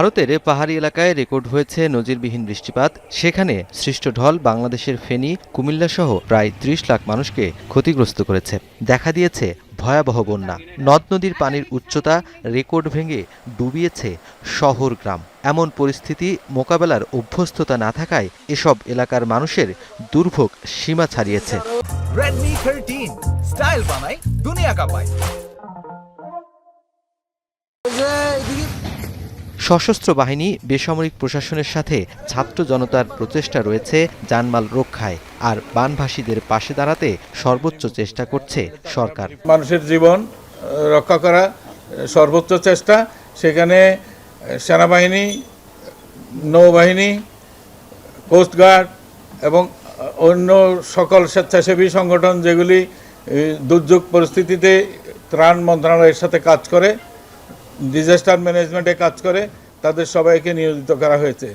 ভারতের পাহাড়ি এলাকায় রেকর্ড হয়েছে নজিরবিহীন বৃষ্টিপাত। সেখানে সৃষ্ট ঢল বাংলাদেশের ফেনী, কুমিল্লা সহ প্রায় ত্রিশ লাখ মানুষকে ক্ষতিগ্রস্ত করেছে। দেখা দিয়েছে ভয়াবহ বন্যা। নদ নদীর পানির উচ্চতা রেকর্ড ভেঙে ডুবিয়েছে শহর গ্রাম। এমন পরিস্থিতি মোকাবেলার অভ্যস্ততা না থাকায় এসব এলাকার মানুষের দুর্ভোগ সীমা ছাড়িয়েছে। Redmi 13 স্টাইল বানাই দুনিয়া কাঁপায়। সশস্ত্র বাহিনী, বেসামরিক প্রশাসনের সাথে ছাত্র জনতার প্রচেষ্টা রয়েছে জানমাল রক্ষায়, আর বানভাসীদের পাশে দাঁড়াতে সর্বোচ্চ চেষ্টা করছে সরকার। মানুষের জীবন রক্ষা করা সর্বোচ্চ চেষ্টা। সেখানে সেনাবাহিনী, নৌবাহিনী কোস্টগার্ড এবং অন্য সকল স্বেচ্ছাসেবী সংগঠন যেগুলি দুর্যোগ পরিস্থিতিতে ত্রাণ মন্ত্রণালয়ের সাথে কাজ করে ডিজাস্টার ম্যানেজমেন্টে কাজ করে তাদের সবাইকে নিয়োজিত করা হয়েছে।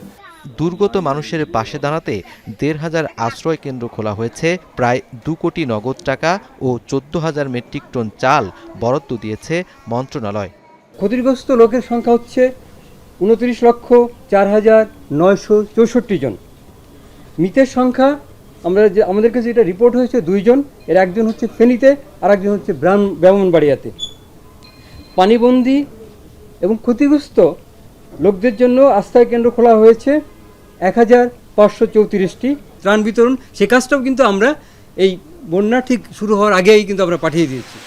দুর্গত মানুষের পাশে দাঁড়াতে দেড় হাজার আশ্রয় কেন্দ্র খোলা হয়েছে প্রায় দু কোটি নগদ টাকা ও চোদ্দ হাজার মেট্রিক টন চাল বরাদ্দ দিয়েছে মন্ত্রণালয়। ক্ষতিগ্রস্ত লোকের সংখ্যা হচ্ছে উনত্রিশ লক্ষ চার হাজার নয়শো চৌষট্টি জন। মৃতের সংখ্যা আমরা যে আমাদের কাছে যেটা রিপোর্ট হয়েছে দুইজন এর একজন হচ্ছে ফেনীতে আর একজন হচ্ছে ব্রাহ্ম ব্রাহ্মণবাড়িয়াতে। পানিবন্দি এবং ক্ষতিগ্রস্ত লোকদের জন্য আস্থায় কেন্দ্র খোলা হয়েছে এক হাজার পাঁচশো চৌত্রিশটি ত্রাণ বিতরণ। সে কাজটাও কিন্তু আমরা এই বন্যা ঠিক শুরু হওয়ার আগেই কিন্তু আমরা পাঠিয়ে দিয়েছি।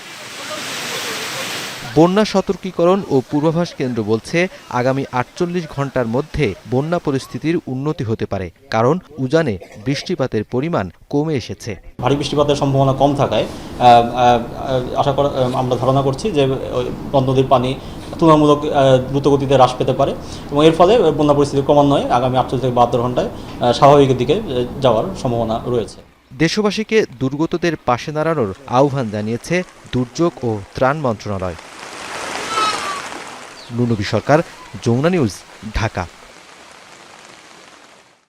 বন্যা সতর্কীকরণ ও পূর্বাভাস কেন্দ্র বলছে আগামী আটচল্লিশ ঘণ্টার মধ্যে বন্যা পরিস্থিতির উন্নতি হতে পারে কারণ উজানে বৃষ্টিপাতের পরিমাণ কমে এসেছে। ভারী বৃষ্টিপাতের সম্ভাবনা কম থাকায় আশা করা আমরা ধারণা করছি যে নদীর পানি তুলনামূলক দ্রুতগতিতে হ্রাস পেতে পারে এবং এর ফলে বন্যা পরিস্থিতি ক্রমান্বয়ে আগামী আটচল্লিশ থেকে বাহাত্তর ঘন্টায় স্বাভাবিকের দিকে যাওয়ার সম্ভাবনা রয়েছে। দেশবাসীকে দুর্গতদের পাশে দাঁড়ানোর আহ্বান জানিয়েছে দুর্যোগ ও ত্রাণ মন্ত্রণালয়। নুনবী সরকার যমুনা নিউজ ঢাকা।